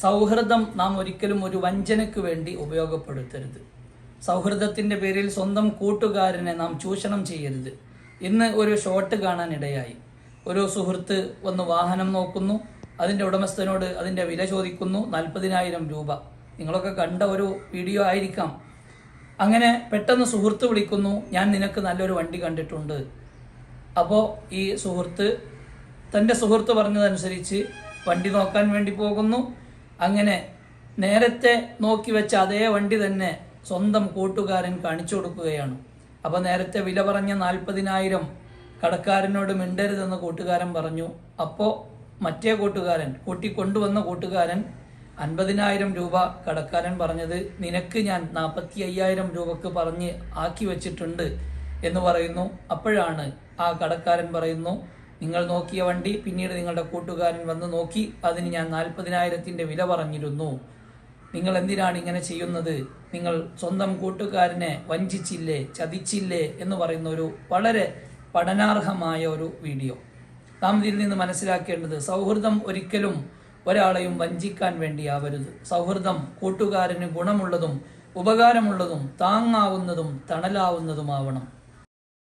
സൗഹൃദം നാം ഒരിക്കലും ഒരു വഞ്ചനയ്ക്ക് വേണ്ടി ഉപയോഗപ്പെടുത്തരുത്. സൗഹൃദത്തിന്റെ പേരിൽ സ്വന്തം കൂട്ടുകാരനെ നാം ചൂഷണം ചെയ്യരുത്. ഇന്ന് ഒരു ഷോട്ട് കാണാൻ ഇടയായി ഒരു സുഹൃത്ത് വന്ന് വാഹനം നോക്കുന്നു അതിന്റെ ഉടമസ്ഥനോട് അതിന്റെ വില ചോദിക്കുന്നു നാൽപ്പതിനായിരം രൂപ. നിങ്ങളൊക്കെ കണ്ട ഒരു വീഡിയോ ആയിരിക്കാം. അങ്ങനെ പെട്ടെന്ന് സുഹൃത്ത് വിളിക്കുന്നു ഞാൻ നിനക്ക് നല്ലൊരു വണ്ടി കണ്ടിട്ടുണ്ട്. അപ്പോൾ ഈ സുഹൃത്ത് തന്റെ സുഹൃത്ത് പറഞ്ഞതനുസരിച്ച് വണ്ടി നോക്കാൻ വേണ്ടി പോകുന്നു. അങ്ങനെ നേരത്തെ നോക്കി വെച്ച അതേ വണ്ടി തന്നെ സ്വന്തം കൂട്ടുകാരൻ കാണിച്ചു കൊടുക്കുകയാണ്. അപ്പോൾ നേരത്തെ വില പറഞ്ഞ നാൽപ്പതിനായിരം കടക്കാരനോട് മിണ്ടരുതെന്ന് കൂട്ടുകാരൻ പറഞ്ഞു. അപ്പോൾ മറ്റേ കൂട്ടുകാരൻ കൊണ്ടുവന്ന കൂട്ടുകാരൻ അൻപതിനായിരം രൂപ കടക്കാരൻ പറഞ്ഞത് നിനക്ക് ഞാൻ നാൽപ്പത്തി അയ്യായിരം രൂപക്ക് പറഞ്ഞ് ആക്കി വെച്ചിട്ടുണ്ട് എന്ന് പറയുന്നു. അപ്പോഴാണ് ആ കടക്കാരൻ പറയുന്നു നിങ്ങൾ നോക്കിയ വണ്ടി പിന്നീട് നിങ്ങളുടെ കൂട്ടുകാരൻ വന്ന് നോക്കി അതിന് ഞാൻ നാൽപ്പതിനായിരത്തിന്റെ വില പറഞ്ഞിരുന്നു. നിങ്ങൾ എന്തിനാണ് ഇങ്ങനെ ചെയ്യുന്നത്? നിങ്ങൾ സ്വന്തം കൂട്ടുകാരനെ വഞ്ചിച്ചില്ലേ ചതിച്ചില്ലേ എന്ന് പറയുന്ന ഒരു വളരെ പഠനാർഹമായ ഒരു വീഡിയോ. നാം ഇതിൽ നിന്ന് മനസ്സിലാക്കേണ്ടത് സൗഹൃദം ഒരിക്കലും ഒരാളെയും വഞ്ചിക്കാൻ വേണ്ടിയാവരുത്. സൗഹൃദം കൂട്ടുകാരന് ഗുണമുള്ളതും ഉപകാരമുള്ളതും താങ്ങാവുന്നതും തണലാവുന്നതുമാവണം.